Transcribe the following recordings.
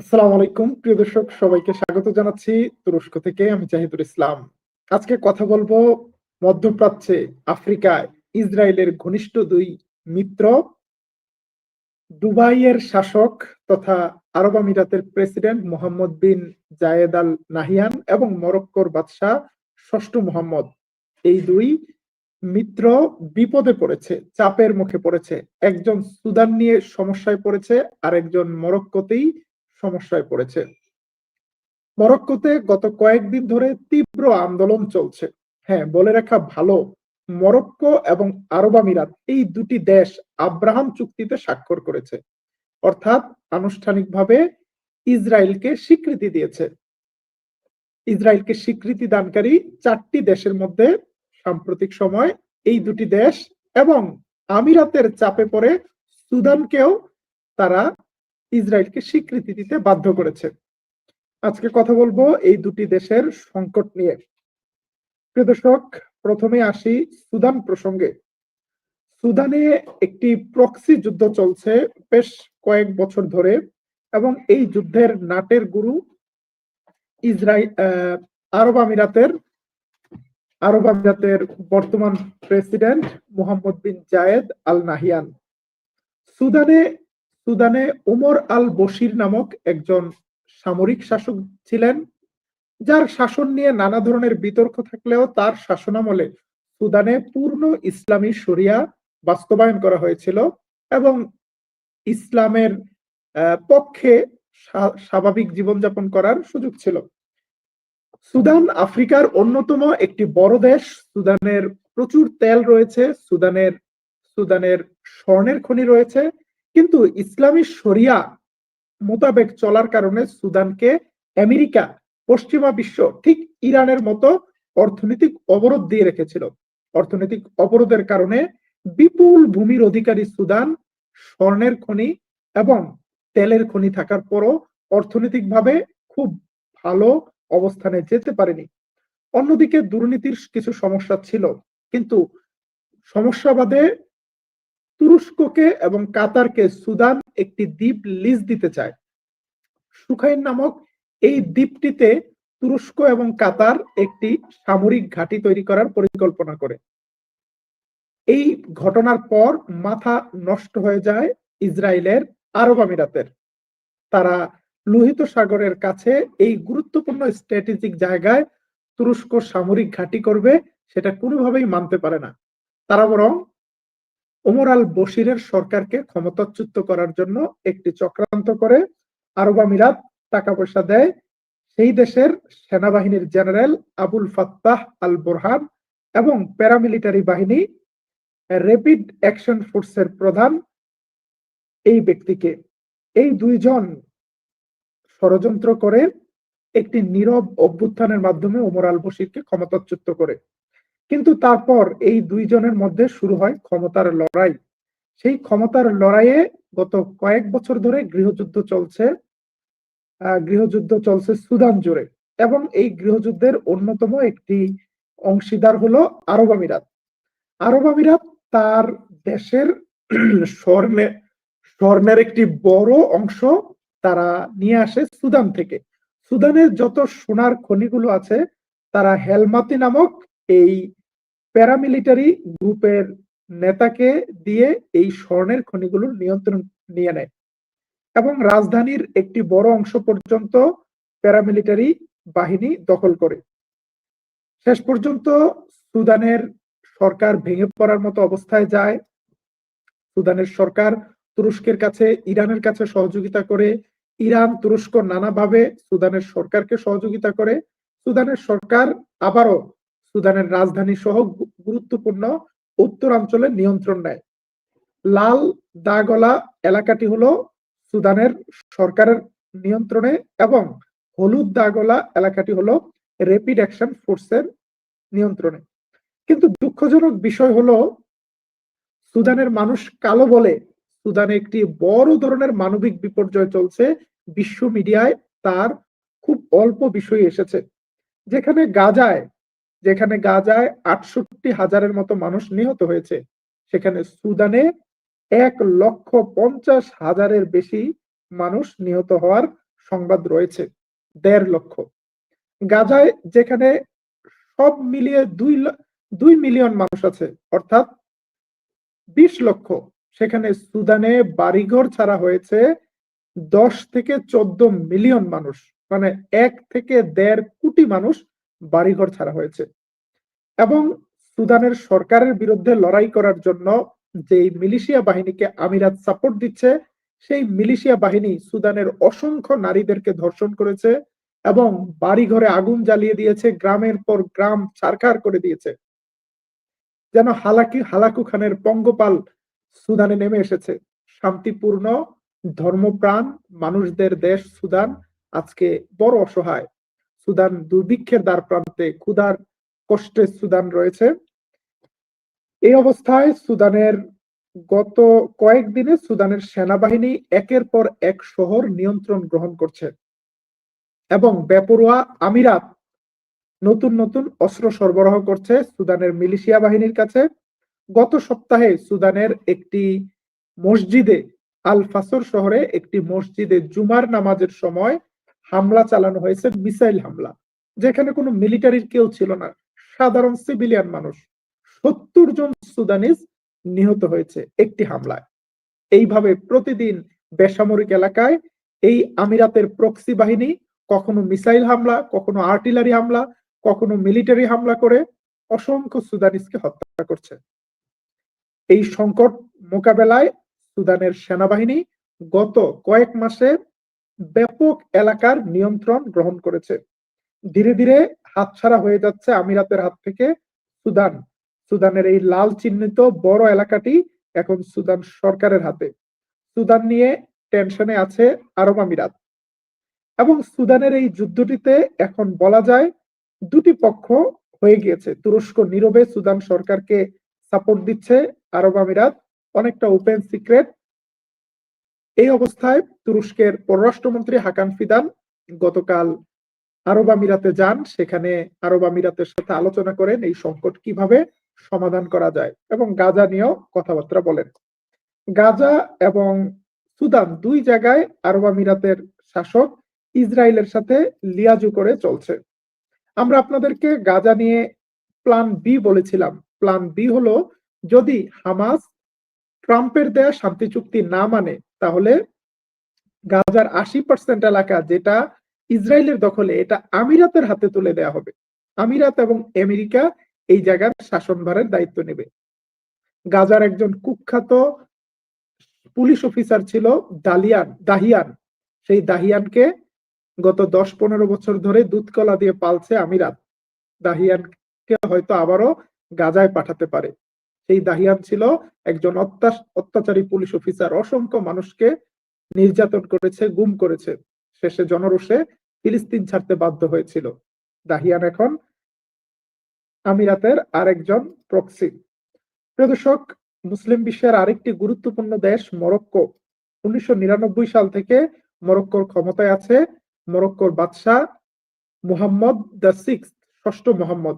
আসসালামু আলাইকুম, প্রিয় দর্শক, সবাইকে স্বাগত জানাচ্ছি তুরস্ক থেকে আমি জাহিদুল ইসলাম। আজকে কথা বলব মধ্যপ্রাচ্যে, আফ্রিকায় ইসরায়েলের ঘনিষ্ঠ দুই মিত্র, দুবাইয়ের শাসক তথা আরব আমিরাতের president Mohammed bin Zayed al Nahyan এবং মরক্কোর বাদশাহ ষষ্ঠ মোহাম্মদ। এই দুই মিত্র বিপদে পড়েছে, চাপের মুখে পড়েছে। একজন সুদান নিয়ে সমস্যায় পড়েছে আর একজন মরক্কোতেই সমস্যায় পড়েছে। মরক্কোতে গত কয়েকদিন ধরে তীব্র আন্দোলন চলছে। হ্যাঁ বলে রাখা ভালো, মরক্কো এবং আরব আমিরাত এই দুটি দেশ আব্রাহাম চুক্তিতে স্বাক্ষর করেছে। অর্থাৎ আনুষ্ঠানিকভাবে ইসরায়েলকে স্বীকৃতি দিয়েছে। ইসরায়েলকে স্বীকৃতি দানকারী চারটি দেশের মধ্যে সাম্প্রতিক সময় এই দুটি দেশ এবং আমিরাতের চাপে পড়ে সুদানকেও তারা ইসরায়েলকে স্বীকৃতি দিতে বাধ্য করেছে। আজকে কথা বলব এই দুটি দেশের সংকট নিয়ে। প্রিয় দর্শক, প্রথমে আসি সুদান প্রসঙ্গে। সুদানে একটি প্রক্সি যুদ্ধ চলছে বেশ কয়েক বছর ধরে এবং এই যুদ্ধের নাটের গুরু ইসরায়েল আরব আমিরাতের আরব আমিরাতের বর্তমান president Mohammed bin Zayed Al Nahyan সুদানে সুদানে ওমর আল বশির নামক একজন সামরিক শাসক ছিলেন, যার শাসন নিয়ে নানা ধরনের বিতর্ক থাকলেও তার শাসনামলে সুদানে পূর্ণ ইসলামী শরিয়া বাস্তবায়ন করা হয়েছিল এবং ইসলামের পক্ষে স্বাভাবিক জীবনযাপন করার সুযোগ ছিল। সুদান আফ্রিকার অন্যতম একটি বড় দেশ, সুদানের প্রচুর তেল রয়েছে, সুদানের সুদানের স্বর্ণের খনি রয়েছে কিন্তু ইসলামী শরিয়া মোতাবেক চলার কারণে সুদানকে আমেরিকা, পশ্চিমা বিশ্ব, ঠিক ইরানের মতো অর্থনৈতিক অবরোধ দিয়ে রেখেছিল। অর্থনৈতিক অবরোধের কারণে বিপুল ভূমির অধিকারী সুদান স্বর্ণের খনি এবং তেলের খনি থাকার পরও অর্থনৈতিকভাবে খুব ভালো অবস্থানে যেতে পারেনি। অন্যদিকে দুর্নীতির কিছু সমস্যা ছিল, কিন্তু সমস্যা বাদে তুরস্ককে এবং কাতারকে সুদান একটি দ্বীপ লিজ দিতে চায়। সুখাইন নামক এই দ্বীপটিতে তুরস্ক এবং কাতার একটি সামরিক ঘাঁটি তৈরি করার পরিকল্পনা করে। এই ঘটনার পর মাথা নষ্ট হয়ে যায় ইসরায়েলের আরব আমিরাতের। তারা লোহিত সাগরের কাছে এই গুরুত্বপূর্ণ স্ট্র্যাটেজিক জায়গায় তুরস্ক সামরিক ঘাঁটি করবে, সেটা কোনোভাবেই মানতে পারে না। তারা বরং ওমর আল বশিরের সরকারকে ক্ষমতাচ্যুত করার জন্য একটি চক্রান্ত করে আরব আমিরাত টাকা পয়সা দেয়। সেই দেশের সেনাবাহিনীর general Abdel Fattah al Burhan এবং প্যারামিলিটারি বাহিনী র্যাপিড অ্যাকশন ফোর্সের প্রধান এই ব্যক্তিকে। এই দুইজন ষড়যন্ত্র করে একটি নীরব অভ্যুত্থানের মাধ্যমে ওমর আল বশিরকে ক্ষমতাচ্যুত করে। কিন্তু তারপর এই দুইজনের মধ্যে শুরু হয় ক্ষমতার লড়াই। সেই ক্ষমতার লড়াইয়ে গত কয়েক বছর ধরে গৃহযুদ্ধ চলছে গৃহযুদ্ধ চলছে সুদান জুড়ে এবং এই গৃহযুদ্ধের অন্যতম একটি অংশীদার হলো আরব আমিরাত। আরব আমিরাত তার দেশের স্বর্ণে, স্বর্ণের একটি বড় অংশ তারা নিয়ে আসে সুদান থেকে। সুদানের যত সোনার খনিগুলো আছে, তারা হেলমাতি নামক এই প্যারামিলিটারি গ্রুপের নেতাকে দিয়ে এই স্বর্ণের খনিগুলোর নিয়ন্ত্রণ নিয়ে নেয়। এবং রাজধানীর একটি বড় অংশ পর্যন্ত প্যারামিলিটারি বাহিনী দখল করে। শেষ পর্যন্ত সুদানের সরকার ভেঙে পড়ার মতো অবস্থায় যায়। সুদানের সরকার তুরস্কের কাছে, ইরানের কাছে সহযোগিতা করে। ইরান, তুরস্ক নানাভাবে সুদানের সরকারকে সহযোগিতা করে। সুদানের সরকার আবারও সুদানের রাজধানী সহ গুরুত্বপূর্ণ উত্তরাঞ্চলে নিয়ন্ত্রণ নেয়। লাল দাগলা এলাকাটি হলো সুদানের সরকারের নিয়ন্ত্রণে এবং হলুদ দাগলা এলাকাটি হলো র্যাপিড অ্যাকশন ফোর্সের নিয়ন্ত্রণে। কিন্তু দুঃখজনক বিষয় হলো, সুদানের মানুষ কালো বলে সুদানে একটি বড় ধরনের মানবিক বিপর্যয় চলছে বিশ্ব মিডিয়ায়, তার খুব অল্প বিষয় এসেছে, যেখানে গাজায় যেখানে গাজায় আটষট্টি হাজারের মতো মানুষ নিহত হয়েছে, সেখানে সুদানে এক লক্ষ পঞ্চাশ হাজারের বেশি মানুষ নিহত হওয়ার সংবাদ রয়েছে, দেড় লক্ষ। গাজায় যেখানে সব মিলিয়ে দুই দুই মিলিয়ন মানুষ আছে, অর্থাৎ বিশ লক্ষ। সেখানে সুদানে বাড়িঘর ছাড়া হয়েছে দশ থেকে চোদ্দ মিলিয়ন মানুষ মানে এক থেকে দেড় কোটি মানুষ বাড়িঘর ছাড়া হয়েছে। এবং সুদানের সরকারের বিরুদ্ধে লড়াই করার জন্য যে মিলিশিয়া বাহিনীকে আমিরাত সাপোর্ট দিচ্ছে, সেই মিলিশিয়া বাহিনী সুদানের অসংখ্য নারীদেরকে ধর্ষণ করেছে এবং বাড়িঘরে আগুন জ্বালিয়ে দিয়েছে, গ্রামের পর গ্রাম ছারখার করে দিয়েছে। যেন হালাকি, হালাকু খানের পঙ্গপাল সুদানে নেমে এসেছে। শান্তিপূর্ণ ধর্মপ্রাণ মানুষদের দেশ সুদান আজকে বড় অসহায়। সুদান দুর্ভিক্ষের দ্বার প্রান্তে ক্ষুধার কষ্টে সুদান রয়েছে। এই অবস্থায় সুদানের গত কয়েকদিনে সুদানের সেনাবাহিনী একের পর এক শহর নিয়ন্ত্রণ গ্রহণ করছে এবং বেপরোয়া আমিরাত নতুন নতুন অস্ত্র সরবরাহ করছে সুদানের মিলিশিয়া বাহিনীর কাছে। গত সপ্তাহে সুদানের একটি মসজিদে আল ফাসর শহরে একটি মসজিদে জুমার নামাজের সময় হামলা চালানো হয়েছে, মিসাইল হামলা, যেখানে কোনো মিলিটারির কেউ ছিল না, সাধারণ সিভিলিয়ান মানুষ। সত্তর জন সুদানিজ নিহত হয়েছে একটি হামলায়। এইভাবে প্রতিদিন বেসামরিক এলাকায় এই আমিরাতের প্রক্সি বাহিনী কখনো মিসাইল হামলা, কখনো আর্টিলারি হামলা, কখনো মিলিটারি হামলা করে অসংখ্য সুদানিজকে হত্যা করছে। এই সংকট মোকাবেলায় সুদানের সেনাবাহিনী গত কয়েক মাসে ব্যাপক এলাকার নিয়ন্ত্রণ গ্রহণ করেছে। ধীরে ধীরে হাতছাড়া হয়ে যাচ্ছে আমিরাতের হাত থেকে সুদান। সুদানের এই লাল চিহ্নিত বড় এলাকাটি এখন সুদান সরকারের হাতে। সুদান নিয়ে টেনশনে আছে আরব আমিরাত। এবং সুদানের এই যুদ্ধটিতে এখন বলা যায় দুটি পক্ষ হয়ে গিয়েছে। তুরস্ক নীরবে সুদান সরকারকে সাপোর্ট দিচ্ছে আরব আমিরাত। অনেকটা ওপেন সিক্রেট এই অবস্থায় তুরস্কের পররাষ্ট্রমন্ত্রী হাকান ফিদান গতকাল আরব আমিরাতে যান। সেখানে আরব আমিরাতের সাথে আলোচনা করেন এই সংকট কীভাবে সমাধান করা যায় এবং গাজা নিয়েও কথাবার্তা বলেন। গাজা এবং সুদান দুই জায়গায় আরব আমিরাতের শাসক ইসরায়েলের সাথে লিয়াজু করে চলছে। আমরা আপনাদেরকে গাজা নিয়ে প্ল্যান বি বলেছিলাম। প্ল্যান বি হলো যদি হামাস ট্রাম্পের দেয়া শান্তি চুক্তি না মানে তাহলে গাজার আশি পার্সেন্ট এলাকা যেটা ইসরায়েলের দখলে, এটা আমিরাতের হাতে তুলে দেয়া হবে। আমিরাত এবং আমেরিকা এই জায়গার শাসনভারের দায়িত্ব নেবে। গাজার একজন কুখ্যাত পুলিশ অফিসার ছিল দালিয়ান, দাহিয়ান। সেই দাহিয়ানকে গত দশ পনেরো বছর ধরে দুধকলা দিয়ে পালছে আমিরাত। দাহিয়ানকে হয়তো আবারও গাজায় পাঠাতে পারে। সেই দাহিয়ান ছিল একজন অত্যাচারী পুলিশ অফিসার। অসংখ্য মানুষকে নির্যাতন করেছে, গুম করেছে। শেষে জনরোষে ফিলিস্তিন ছাড়তে বাধ্য হয়েছিল। দাহিয়ান এখন আমিরাতের আরেকজন প্রক্সি। প্রদর্শক মুসলিম বিশ্বের আরেকটি গুরুত্বপূর্ণ দেশ মরক্কো। উনিশশো নিরানব্বই সাল থেকে মরক্কোর ক্ষমতায় আছে মরক্কোর বাদশাহ মুহাম্মদ দ্য সিক্স ষষ্ঠ মোহাম্মদ।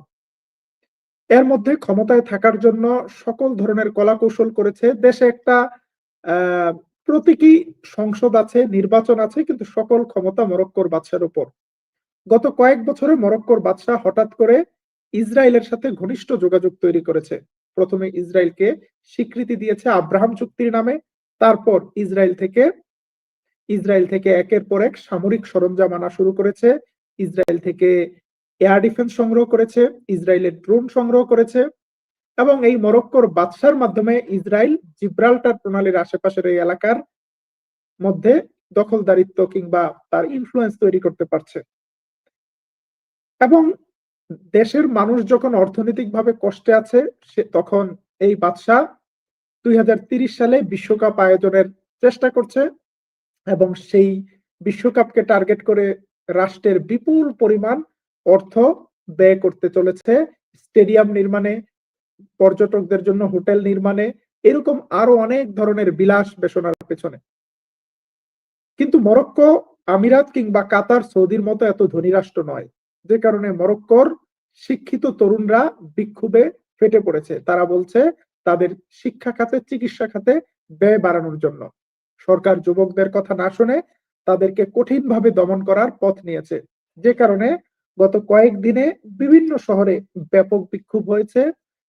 এর মধ্যে ক্ষমতায় থাকার জন্য সকল ধরনের কলা কৌশল করেছে। দেশে একটা প্রতীকী সংসদ আছে, নির্বাচন আছে, কিন্তু সকল ক্ষমতা মরক্কোর বাদশার উপর। গত কয়েক বছরে মরক্কোর বাদশাহ হঠাৎ করে ইসরায়েলের সাথে ঘনিষ্ঠ যোগাযোগ তৈরি করেছে। প্রথমে ইসরায়েলকে স্বীকৃতি দিয়েছে আব্রাহাম চুক্তির নামে, তারপর ইসরায়েল থেকে ইসরায়েল থেকে একের পর এক সামরিক সরঞ্জাম আনা শুরু করেছে। ইসরায়েল থেকে এয়ার ডিফেন্স সংগ্রহ করেছে, ইসরায়েলের ড্রোন সংগ্রহ করেছে, এবং এই মরক্কোর বাদশার মাধ্যমে ইসরায়েল জিব্রাল্টার প্রণালীর আশেপাশের এই এলাকার মধ্যে দখলদারিত্ব কিংবা তার ইনফ্লুয়েন্স তৈরি করতে পারছে। এবং দেশের মানুষ যখন অর্থনৈতিকভাবে কষ্টে আছে, সে তখন এই বাদশাহ দুই সালে বিশ্বকাপ আয়োজনের চেষ্টা করছে, এবং সেই বিশ্বকাপকে টার্গেট করে রাষ্ট্রের বিপুল পরিমাণ অর্থ ব্যয় করতে চলেছে, স্টেডিয়াম নির্মাণে, পর্যটকদের জন্য হোটেল নির্মাণে, এরকম আরও অনেক ধরনের বিলাস বেসনার পেছনে। কিন্তু মরক্কো, আমিরাত কিংবা কাতার সৌদির মতো এত ধনী রাষ্ট্র নয়। যে কারণে মরক্কোর শিক্ষিত তরুণরা বিক্ষোভে ফেটে পড়েছে। তারা বলছে, তাদের শিক্ষা খাতে, চিকিৎসা খাতে ব্যয় বাড়ানোর জন্য। সরকার যুবকদের কথা না শুনে তাদেরকে কঠিনভাবে দমন করার পথ নিয়েছে। যে কারণে গত কয়েকদিনে বিভিন্ন শহরে ব্যাপক বিক্ষোভ হয়েছে,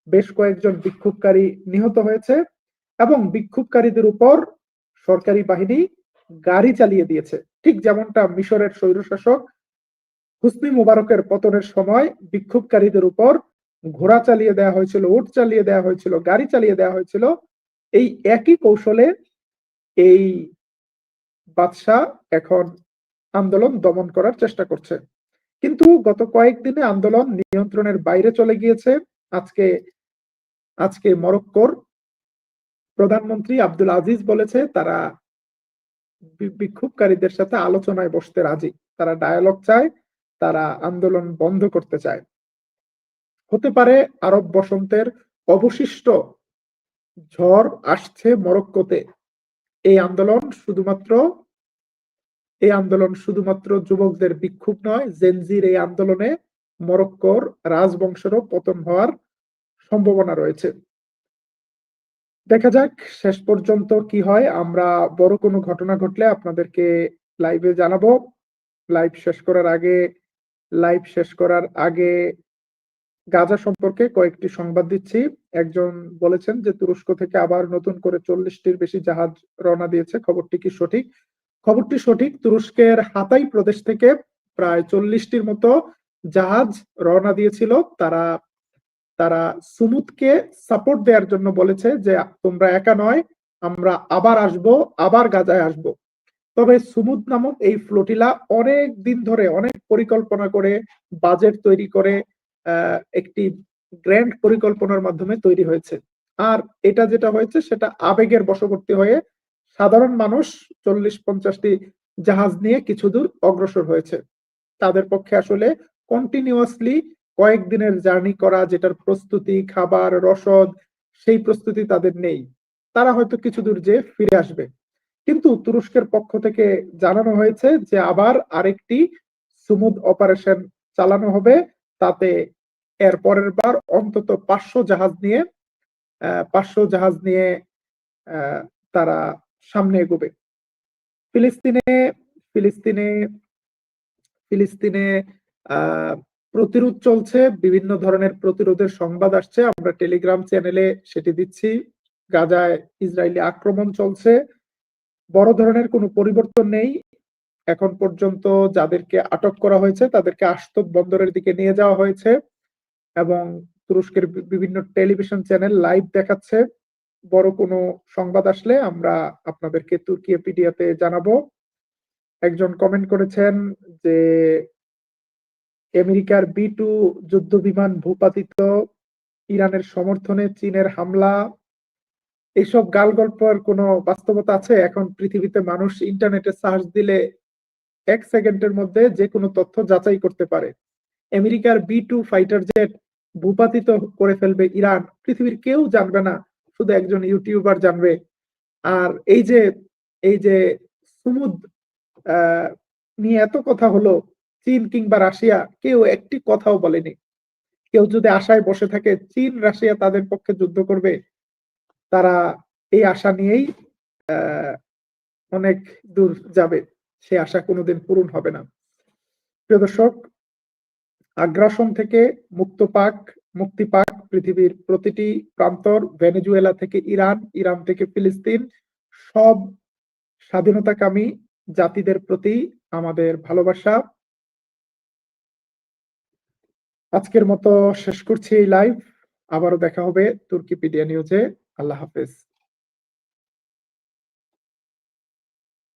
বেশ কয়েকজন বিক্ষোভকারী নিহত হয়েছে এবং বিক্ষোভকারীদের উপর সরকারি বাহিনী গাড়ি চালিয়ে দিয়েছে। ঠিক যেমনটা মিশরের স্বৈরশাসক হুসনি মুবারকের পতনের সময় বিক্ষোভকারীদের উপর ঘোড়া চালিয়ে দেওয়া হয়েছিল, উট চালিয়ে দেওয়া হয়েছিল, গাড়ি চালিয়ে দেওয়া হয়েছিল, এই একই কৌশলে এই বাদশাহ এখন আন্দোলন দমন করার চেষ্টা করছে। কিন্তু গত কয়েকদিনে আন্দোলন নিয়ন্ত্রণের বাইরে চলে গিয়েছে। আজকে আজকে মরক্কোর প্রধানমন্ত্রী আব্দুল আজিজ বলেছে, তারা বিক্ষোভকারীদের সাথে আলোচনায় বসতে রাজি। তারা ডায়ালগ চায়, তারা আন্দোলন বন্ধ করতে চায়। হতে পারে আরব বসন্তের অবশিষ্ট ঝড় আসছে মরক্কোতে। এই আন্দোলন শুধুমাত্র এই আন্দোলন শুধুমাত্র যুবকদের বিক্ষোভ নয় জেনজির এই আন্দোলনে মরক্কোর রাজবংশেরও পতন হওয়ার সম্ভাবনা রয়েছে। দেখা যাক শেষ পর্যন্ত কি হয়। আমরা বড় কোনো ঘটনা ঘটলে আপনাদেরকে লাইভে জানাব। লাইভ শেষ করার আগে লাইভ শেষ করার আগে গাজা সম্পর্কে কয়েকটি সংবাদ দিচ্ছি। একজন বলেছেন যে তুরস্ক থেকে আবার নতুন করে চল্লিশটির বেশি জাহাজ রওনা দিয়েছে। খবরটি কি সঠিক? খবরটি সঠিক। তুরস্কের হাতাই প্রদেশ থেকে প্রায় চল্লিশটির মতো জাহাজ রওনা দিয়েছিল। তারা তারা সুমুদকে সাপোর্ট দেওয়ার জন্য বলেছে যে, তোমরা একা নয়, আমরা আবার আসব, আবার গাজায় আসব। তবে সুমুদ নামক এই ফ্লোটিলা অনেক দিন ধরে অনেক পরিকল্পনা করে বাজেট তৈরি করে একটি গ্র্যান্ড পরিকল্পনার মাধ্যমে তৈরি হয়েছে। আর এটা যেটা হয়েছে, সেটা আবেগের বশবর্তী হয়ে সাধারণ মানুষ চল্লিশ পঞ্চাশটি জাহাজ নিয়ে কিছু দূর অগ্রসর হয়েছে। তাদের পক্ষে আসলে কন্টিনিউয়াসলি কয়েকদিনের জার্নি করা, যেটার প্রস্তুতি, খাবার, রসদ, সেই প্রস্তুতি তাদের নেই। তারা হয়তো কিছু দূর যে ফিরে আসবে। কিন্তু তুরস্কের পক্ষ থেকে জানানো হয়েছে যে আবার আরেকটি সুমুদ অপারেশন চালানো হবে। তাতে এর পরের বার অন্তত পাঁচশো জাহাজ নিয়ে পাঁচশো জাহাজ নিয়ে তারা সামনে এগোবে। ফিলিস্তিনে ফিলিস্তিনে ফিলিস্তিনে প্রতিরোধ চলছে, বিভিন্ন ধরনের প্রতিরোধের সংবাদ আসছে। আমরা টেলিগ্রাম চ্যানেলে সেটি দিচ্ছি। গাজায় ইসরায়েলি আক্রমণ চলছে। বড় ধরনের কোনো পরিবর্তন নেই। এখন পর্যন্ত যাদেরকে আটক করা হয়েছে, তাদেরকে আস্তব বন্দরের দিকে নিয়ে যাওয়া হয়েছে এবং তুরস্কের বিভিন্ন টেলিভিশন চ্যানেল লাইভ দেখাচ্ছে। বড় কোনো সংবাদ আসলে আমরা আপনাদেরকে তুর্কি পিডিয়াতে জানাব। একজন কমেন্ট করেছেন যে, আমেরিকার বি টু যুদ্ধ বিমান ভূপাতিত, ইরানের সমর্থনে চীনের হামলা এইসব গাল গল্পের কোনো বাস্তবতা আছে? এখন পৃথিবীতে মানুষ ইন্টারনেটে সার্চ দিলে এক সেকেন্ডের মধ্যে যে কোনো তথ্য যাচাই করতে পারে। আমেরিকার বি টু ফাইটার জেট ভূপাতিত করে ফেলবে ইরান। পৃথিবীর কেউ জানবে না শুধু একজন ইউটিউবার জানবে। আর এই যে এই যে সুমুদ নিয়ে এত কথা হলো, চীন কিংবা রাশিয়া, কেউ একটি কথাও বলেনি। কেউ যদি আশায় বসে থাকে, চীন, রাশিয়া তাদের পক্ষে যুদ্ধ করবে, তারা এই আশা নিয়েই অনেক দূর যাবে। সে আশা কোনোদিন পূরণ হবে না। প্রিয় দর্শক, আগ্রাসন থেকে মুক্ত পাক মুক্তি পাক পৃথিবীর প্রতিটি প্রান্তর ভেনেজুয়েলা থেকে ইরান ইরান থেকে ফিলিস্তিন, সব স্বাধীনতাকামী জাতিদের প্রতি আমাদের ভালোবাসা। আজকের মতো শেষ করছি এই লাইভ আবারও দেখা হবে তুর্কিপিডিয়া নিউজে আল্লাহ হাফেজ।